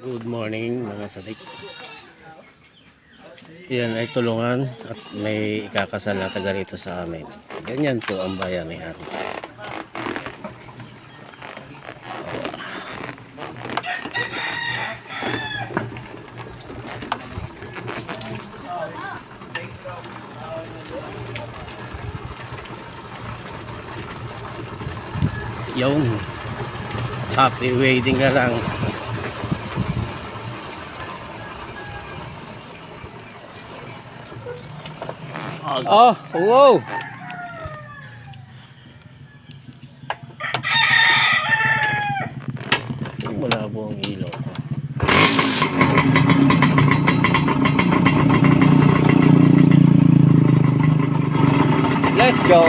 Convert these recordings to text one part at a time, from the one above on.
Good morning mga sadik. Yan ay tulungan at may ikakasal na taga rito sa amin. Ganyan po ang bayanihan. Yung happy wedding na lang. Oh, wow! Malabo ang ilaw. Let's go!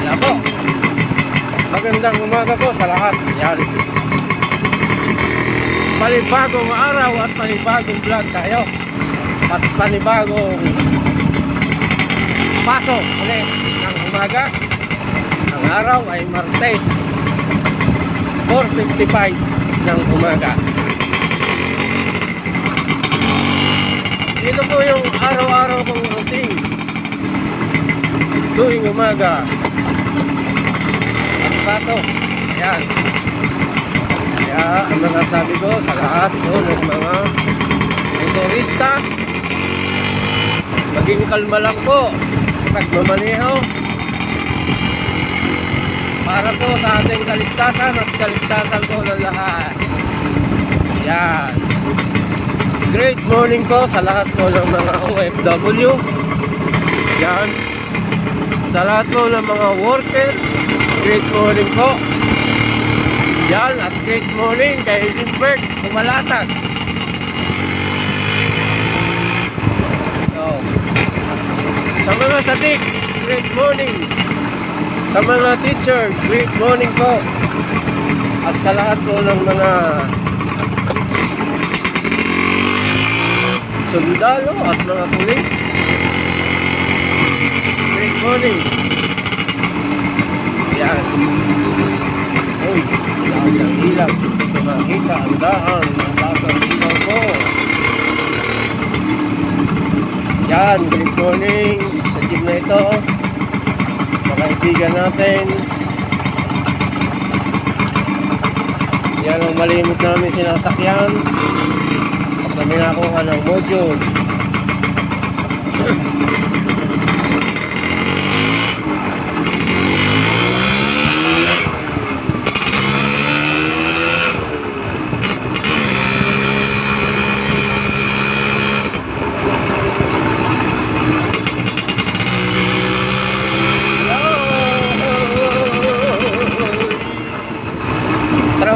Wala po. Magandang umaga po sa lahat. Yan. Panibagong araw at panibagong vlog tayo. At panibagong pasok ulit ng umaga. Ang araw ay Martes. 4.55 ng umaga. Ito po yung araw-araw kong routine tuwing umaga at pasok yan kaya ang masasabi ko sa lahat po ng mga motorista maging kalma lang po pagmamaneho para po sa ating kaligtasan at kaligtasan po ng lahat. Yan great morning po sa lahat po ng mga OFW yan sa lahat po ng mga worker, great morning po. Yan, at great morning kay Lindbergh, Kumalatag. So, sa mga sadik, great morning. Sa mga teacher, great morning po. At sa lahat po ng mga sundalo at mga pulis, Great morning. Yan. Uy, lakas ng ilaw. Ito makita ang daan. Ang lakas ng ilaw ko. Yan, good morning sa gym na ito. Mga natin. Yan ang malimit namin sinasakyan. At kami nakuha ng module.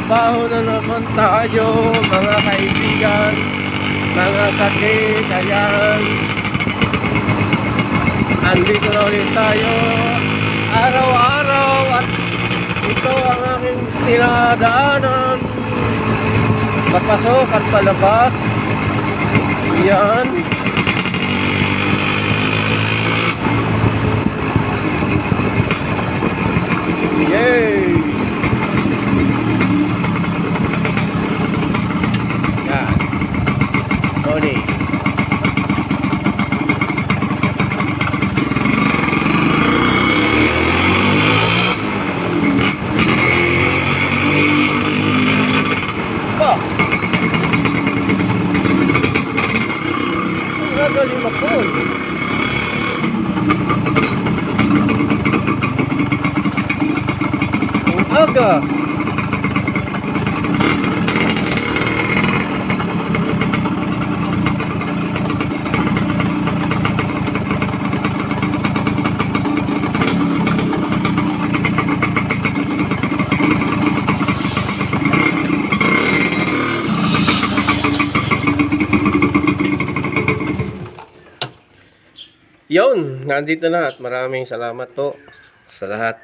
Trabaho na naman tayo, mga kaibigan, mga sakit, ayan. Andito na ulit tayo, araw-araw, at ito ang aking tinadaanan. Papasok at palabas. Yan. Yay! Yan. Morning. Ba? Ang gagaling makon. Ang aga. Yun, nandito na at maraming salamat po sa lahat.